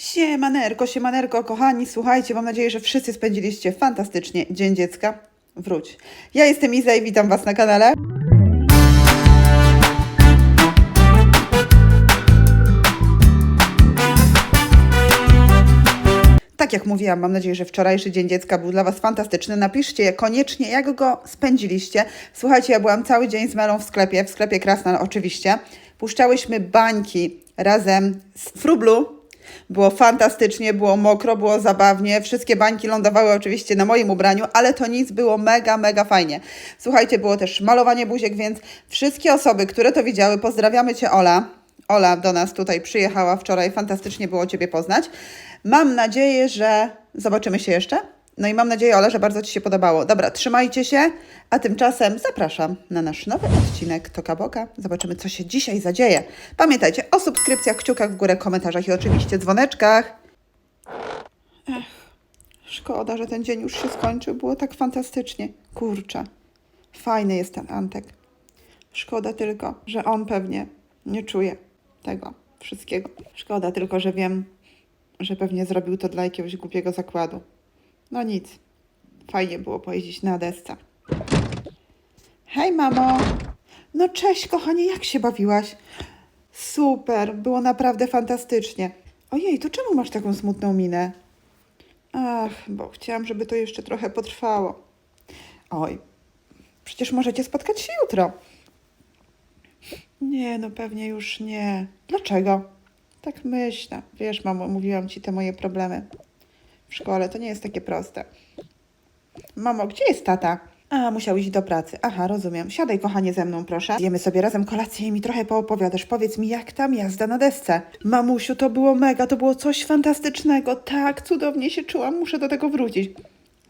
Siemanerko, siemanerko, kochani, słuchajcie, mam nadzieję, że wszyscy spędziliście fantastycznie Dzień Dziecka. Wróć. Ja jestem Iza i witam Was na kanale. Tak jak mówiłam, mam nadzieję, że wczorajszy Dzień Dziecka był dla Was fantastyczny. Napiszcie koniecznie, jak go spędziliście. Słuchajcie, ja byłam cały dzień z Melą w sklepie, w sklepie Krasnal oczywiście. Puszczałyśmy bańki razem z Frublu. Było fantastycznie, było mokro, było zabawnie. Wszystkie bańki lądowały oczywiście na moim ubraniu, ale to nic, było mega, mega fajnie. Słuchajcie, było też malowanie buziek, więc wszystkie osoby, które to widziały, pozdrawiamy Cię Ola. Ola do nas tutaj przyjechała wczoraj, fantastycznie było Ciebie poznać. Mam nadzieję, że zobaczymy się jeszcze. No i mam nadzieję, Ola, że bardzo Ci się podobało. Dobra, trzymajcie się, a tymczasem zapraszam na nasz nowy odcinek Toka Boka. Zobaczymy, co się dzisiaj zadzieje. Pamiętajcie o subskrypcjach, kciukach w górę, komentarzach i oczywiście dzwoneczkach. Ech, szkoda, że ten dzień już się skończył. Było tak fantastycznie. Kurczę, fajny jest ten Antek. Szkoda tylko, że on pewnie nie czuje tego wszystkiego. Szkoda tylko, że wiem, że pewnie zrobił to dla jakiegoś głupiego zakładu. No nic. Fajnie było pojeździć na desce. Hej, mamo. No cześć, kochanie, jak się bawiłaś? Super, było naprawdę fantastycznie. Ojej, to czemu masz taką smutną minę? Ach, bo chciałam, żeby to jeszcze trochę potrwało. Oj, przecież możecie spotkać się jutro. Nie, no pewnie już nie. Dlaczego? Tak myślę. Wiesz, mamo, mówiłam ci te moje problemy w szkole. To nie jest takie proste. Mamo, gdzie jest tata? A, musiał iść do pracy. Aha, rozumiem. Siadaj, kochanie, ze mną, proszę. Jemy sobie razem kolację i mi trochę poopowiadasz. Powiedz mi, jak tam jazda na desce? Mamusiu, to było mega, to było coś fantastycznego. Tak, cudownie się czułam, muszę do tego wrócić.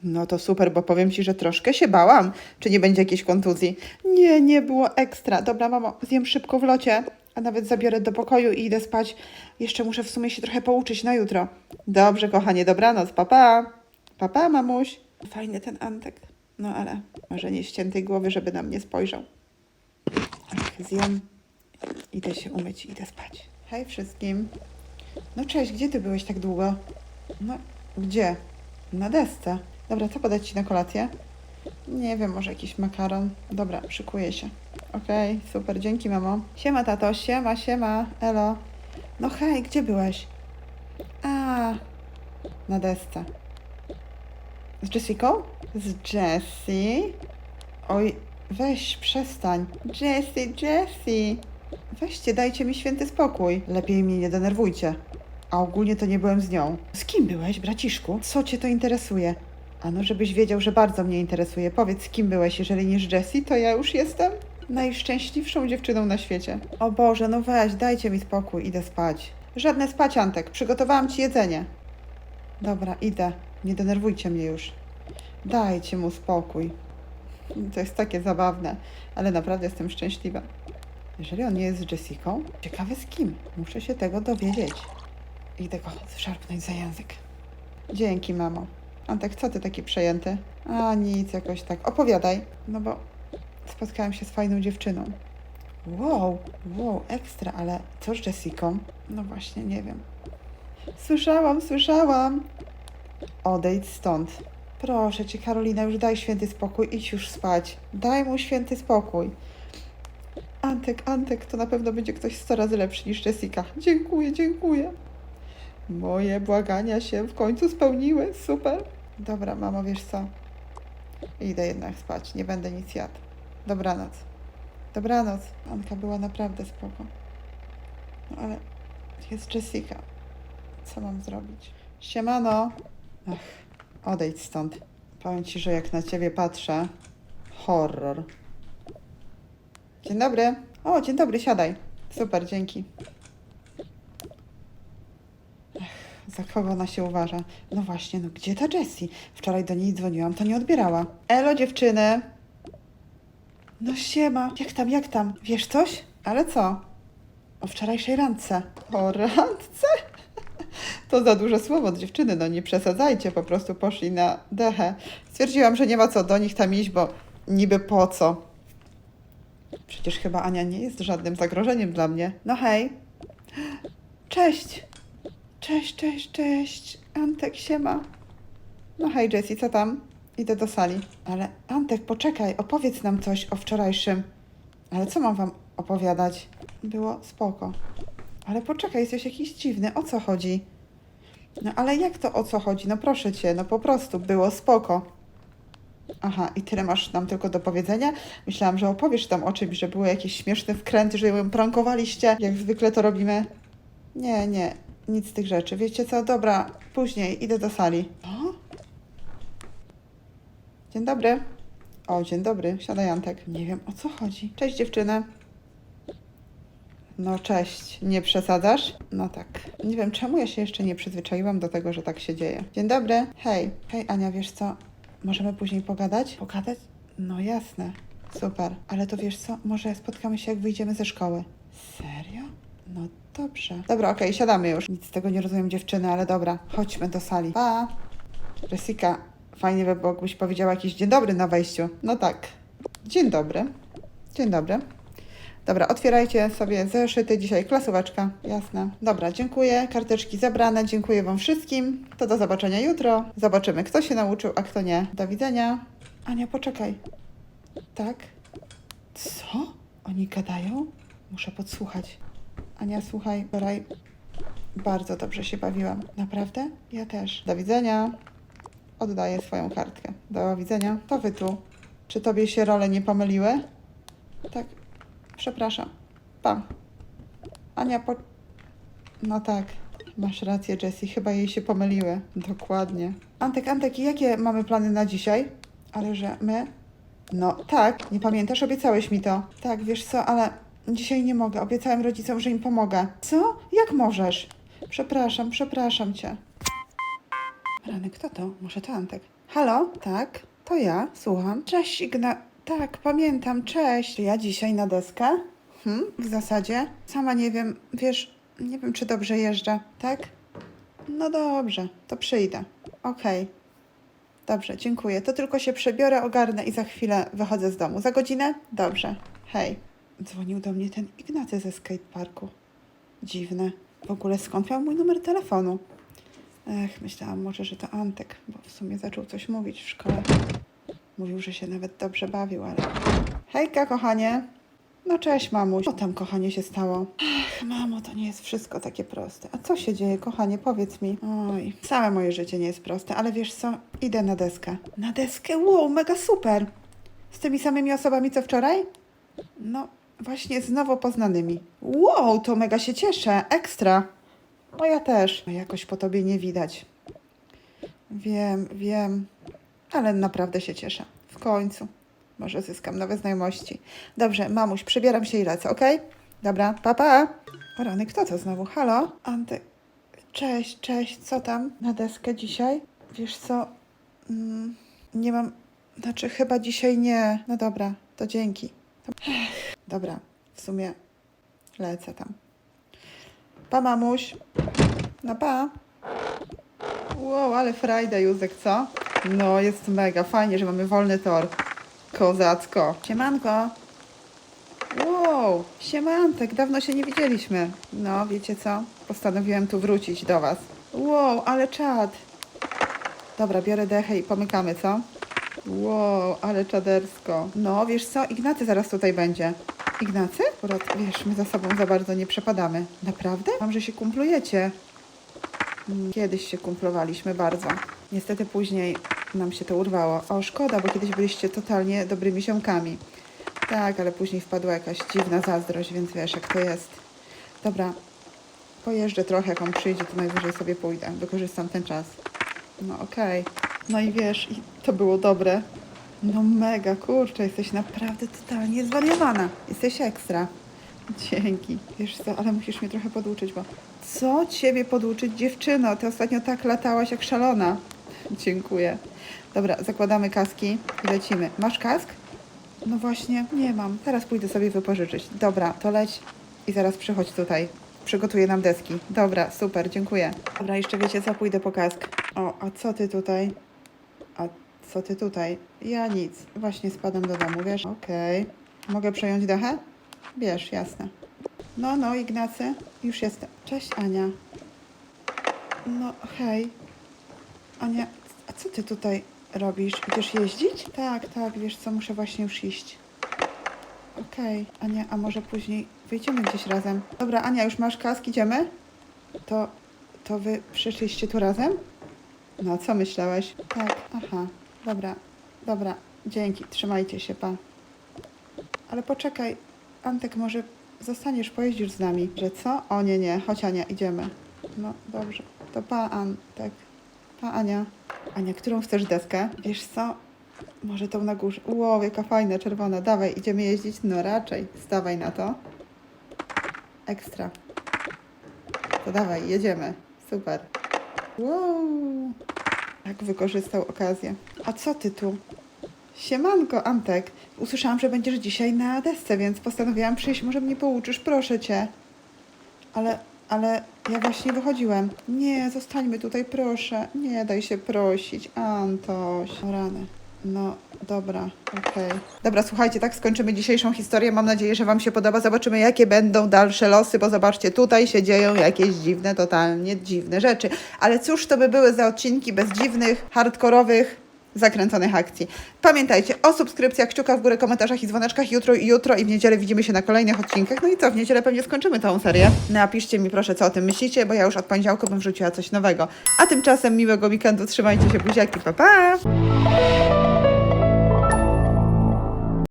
No to super, bo powiem ci, że troszkę się bałam. Czy nie będzie jakiejś kontuzji? Nie, nie było ekstra. Dobra, mamo, zjem szybko w locie, a nawet zabiorę do pokoju i idę spać. Jeszcze muszę w sumie się trochę pouczyć na jutro. Dobrze, kochanie, dobranoc, papa. Papa, mamuś. Fajny ten Antek. No ale może nie ściętej głowy, żeby na mnie spojrzał. Zjem. Idę się umyć idę spać. Hej wszystkim. No cześć, gdzie ty byłeś tak długo? No, gdzie? Na desce. Dobra, co podać ci na kolację? Nie wiem, może jakiś makaron. Dobra, szykuję się. Okej, super, dzięki mamo. Siema tato, siema, siema, elo. No hej, gdzie byłeś? A, na desce. Z Jessiką? Z Jessie? Oj, weź, przestań. Jessie, Jessie! Weźcie, dajcie mi święty spokój. Lepiej mnie nie denerwujcie. A ogólnie to nie byłem z nią. Z kim byłeś, braciszku? Co cię to interesuje? Ano, żebyś wiedział, że bardzo mnie interesuje. Powiedz, z kim byłeś, jeżeli nie z Jessie, to ja już jestem najszczęśliwszą dziewczyną na świecie. O Boże, no weź, dajcie mi spokój, idę spać. Żadne spać, Antek, przygotowałam ci jedzenie. Dobra, idę. Nie denerwujcie mnie już. Dajcie mu spokój. To jest takie zabawne, ale naprawdę jestem szczęśliwa. Jeżeli on nie jest z Jessicą, ciekawe z kim. Muszę się tego dowiedzieć. Idę go szarpnąć za język. Dzięki, mamo. Antek, co ty taki przejęty? A nic, jakoś tak. Opowiadaj. No bo spotkałem się z fajną dziewczyną. Wow, wow, ekstra, ale co z Jessicą? No właśnie, nie wiem. Słyszałam, słyszałam. Odejdź stąd. Proszę cię, Karolina, już daj święty spokój, idź już spać. Daj mu święty spokój. Antek, Antek, to na pewno będzie ktoś 100 razy lepszy niż Jessica. Dziękuję, dziękuję. Moje błagania się w końcu spełniły. Super. Dobra, mamo, wiesz co? Idę jednak spać. Nie będę nic jadł. Dobranoc. Dobranoc. Anka była naprawdę spoko. No ale jest Jessica. Co mam zrobić? Siemano. Ach, odejdź stąd. Powiem ci, że jak na ciebie patrzę, horror. Dzień dobry. O, dzień dobry, siadaj. Super, dzięki. Za kogo ona się uważa? No właśnie, no gdzie ta Jessie? Wczoraj do niej dzwoniłam, to nie odbierała. Elo dziewczyny! No siema, jak tam, jak tam? Wiesz coś? Ale co? O wczorajszej randce. O randce? To za duże słowo od dziewczyny, no nie przesadzajcie, po prostu poszli na dechę. Stwierdziłam, że nie ma co do nich tam iść, bo niby po co? Przecież chyba Ania nie jest żadnym zagrożeniem dla mnie. No hej. Cześć. Cześć, cześć, cześć. Antek, siema. No hej Jessie, co tam? Idę do sali. Ale Antek, poczekaj, opowiedz nam coś o wczorajszym. Ale co mam wam opowiadać? Było spoko. Ale poczekaj, jesteś jakiś dziwny, o co chodzi? No ale jak to o co chodzi? No proszę cię, no po prostu było spoko. Aha, i tyle masz nam tylko do powiedzenia? Myślałam, że opowiesz tam o czymś, że były jakieś śmieszne wkręty, że ją prankowaliście, jak zwykle to robimy. Nie, nie, nic z tych rzeczy. Wiecie co? Dobra, później idę do sali. O? Dzień dobry. O, dzień dobry. Siadaj, Antek. Nie wiem, o co chodzi. Cześć, dziewczyny. No, cześć. Nie przesadzasz? No tak. Nie wiem, czemu ja się jeszcze nie przyzwyczaiłam do tego, że tak się dzieje. Dzień dobry. Hej. Hej, Ania, wiesz co? Możemy później pogadać? Pogadać? No jasne. Super. Ale to wiesz co? Może spotkamy się, jak wyjdziemy ze szkoły. Serio? No dobrze. Dobra, okej, siadamy już. Nic z tego nie rozumiem, dziewczyny, ale dobra. Chodźmy do sali. Pa! Jessica, fajnie by było, jakbyś powiedziała jakiś dzień dobry na wejściu. No tak. Dzień dobry. Dzień dobry. Dobra, otwierajcie sobie zeszyty. Dzisiaj klasóweczka. Jasne. Dobra, dziękuję. Karteczki zabrane. Dziękuję Wam wszystkim. To do zobaczenia jutro. Zobaczymy, kto się nauczył, a kto nie. Do widzenia. Ania, poczekaj. Tak? Co? Oni gadają? Muszę podsłuchać. Ania, słuchaj, wczoraj bardzo dobrze się bawiłam. Naprawdę? Ja też. Do widzenia. Oddaję swoją kartkę. Do widzenia. To wy tu. Czy tobie się role nie pomyliły? Tak. Przepraszam. Pa. Ania, po... No tak. Masz rację, Jessie. Chyba jej się pomyliły. Dokładnie. Antek, Antek, jakie mamy plany na dzisiaj? Ale że my? No tak. Nie pamiętasz? Obiecałeś mi to. Tak, wiesz co, ale dzisiaj nie mogę. Obiecałem rodzicom, że im pomogę. Co? Jak możesz? Przepraszam, przepraszam cię. Rany, kto to? Może to Antek. Halo? Tak, to ja, słucham. Cześć, Igna. Tak, pamiętam, cześć. Ja dzisiaj na deskę? Hmm, w zasadzie. Sama nie wiem, wiesz, nie wiem, czy dobrze jeżdżę, tak? No dobrze, to przyjdę. Okej. Dobrze, dziękuję. To tylko się przebiorę, ogarnę i za chwilę wychodzę z domu. Za godzinę? Dobrze. Hej. Dzwonił do mnie ten Ignacy ze skateparku. Dziwne. W ogóle skąd miał mój numer telefonu? Ech, myślałam może, że to Antek, bo w sumie zaczął coś mówić w szkole. Mówił, że się nawet dobrze bawił, ale... Hejka, kochanie! No cześć, mamuś. Co tam, kochanie, się stało? Ach, mamo, to nie jest wszystko takie proste. A co się dzieje, kochanie? Powiedz mi. Oj, całe moje życie nie jest proste, ale wiesz co? Idę na deskę. Na deskę? Wow, mega super! Z tymi samymi osobami, co wczoraj? No, właśnie z nowo poznanymi. Wow, to mega się cieszę. Ekstra. No ja też. Jakoś po tobie nie widać. Wiem, wiem. Ale naprawdę się cieszę. W końcu. Może zyskam nowe znajomości. Dobrze, mamuś, przybieram się i lecę, okej? Dobra, papa. Pa. Rany, kto to znowu? Halo? Antek. Cześć, cześć. Co tam na deskę dzisiaj? Wiesz co? Mm, nie mam... Znaczy, chyba dzisiaj nie. No dobra, to dzięki. Dobra, w sumie lecę tam. Pa, mamuś. No pa. Wow, ale Friday, Józek, co? No, jest mega. Fajnie, że mamy wolny tor. Kozacko. Siemanko. Wow, siemantek, dawno się nie widzieliśmy. No, wiecie co? Postanowiłem tu wrócić do was. Wow, ale czad. Dobra, biorę dechę i pomykamy, co? Wow, ale czadersko. No, wiesz co? Ignacy zaraz tutaj będzie. Ignacy? Akurat, wiesz, my za sobą za bardzo nie przepadamy. Naprawdę? Mam, że się kumplujecie. Kiedyś się kumplowaliśmy bardzo. Niestety później nam się to urwało. O, szkoda, bo kiedyś byliście totalnie dobrymi ziomkami. Tak, ale później wpadła jakaś dziwna zazdrość, więc wiesz, jak to jest. Dobra, pojeżdżę trochę, jak on przyjdzie, to najwyżej sobie pójdę. Wykorzystam ten czas. No okej. No i wiesz, to było dobre. No mega, kurczę, jesteś naprawdę totalnie zwariowana. Jesteś ekstra. Dzięki. Wiesz co, ale musisz mnie trochę poduczyć, bo... Co ciebie poduczyć, dziewczyno? Ty ostatnio tak latałaś jak szalona. Dziękuję. Dobra, zakładamy kaski i lecimy. Masz kask? No właśnie, nie mam. Teraz pójdę sobie wypożyczyć. Dobra, to leć i zaraz przychodź tutaj. Przygotuję nam deski. Dobra, super, dziękuję. Dobra, jeszcze wiecie co? Pójdę po kask. O, a co ty tutaj? A co ty tutaj? Ja nic. Właśnie spadam do domu, wiesz? Okej. Mogę przejąć dechę? Bierz, jasne. No, no, Ignacy. Już jestem. Cześć, Ania. No, hej. Ania, a co ty tutaj robisz? Idziesz jeździć? Tak, tak, wiesz co, muszę właśnie już iść. Okej, Ania, a może później wyjdziemy gdzieś razem? Dobra, Ania, już masz kask, idziemy? To, to wy przyszliście tu razem? No, co myślałeś? Tak, aha, dobra, dobra, dzięki, trzymajcie się, pa. Ale poczekaj, Antek, może zostaniesz, pojeździsz z nami, że co? O nie, nie, chodź Ania, idziemy. No, dobrze, to pa Antek, pa Ania. Ania, którą chcesz deskę? Wiesz co? Może tą na górze. Ło, jaka fajna, czerwona. Dawaj, idziemy jeździć? No raczej. Stawaj na to. Ekstra. To dawaj, jedziemy. Super. Wow. Tak wykorzystał okazję. A co ty tu? Siemanko, Antek. Usłyszałam, że będziesz dzisiaj na desce, więc postanowiłam przyjść. Może mnie pouczysz, proszę cię. Ale, ale ja właśnie wychodziłem. Nie, zostańmy tutaj, proszę. Nie daj się prosić, Antoś. O rany. No, dobra, okej. Dobra, słuchajcie, tak skończymy dzisiejszą historię. Mam nadzieję, że Wam się podoba. Zobaczymy, jakie będą dalsze losy, bo zobaczcie, tutaj się dzieją jakieś dziwne, totalnie dziwne rzeczy. Ale cóż to by były za odcinki bez dziwnych, hardkorowych, zakręconych akcji. Pamiętajcie o subskrypcjach, kciukach w górę, komentarzach i dzwoneczkach jutro jutro i w niedzielę widzimy się na kolejnych odcinkach. No i co, w niedzielę pewnie skończymy tą serię. Napiszcie mi proszę, co o tym myślicie, bo ja już od poniedziałku bym wrzuciła coś nowego. A tymczasem miłego weekendu, trzymajcie się, buziaki, pa pa!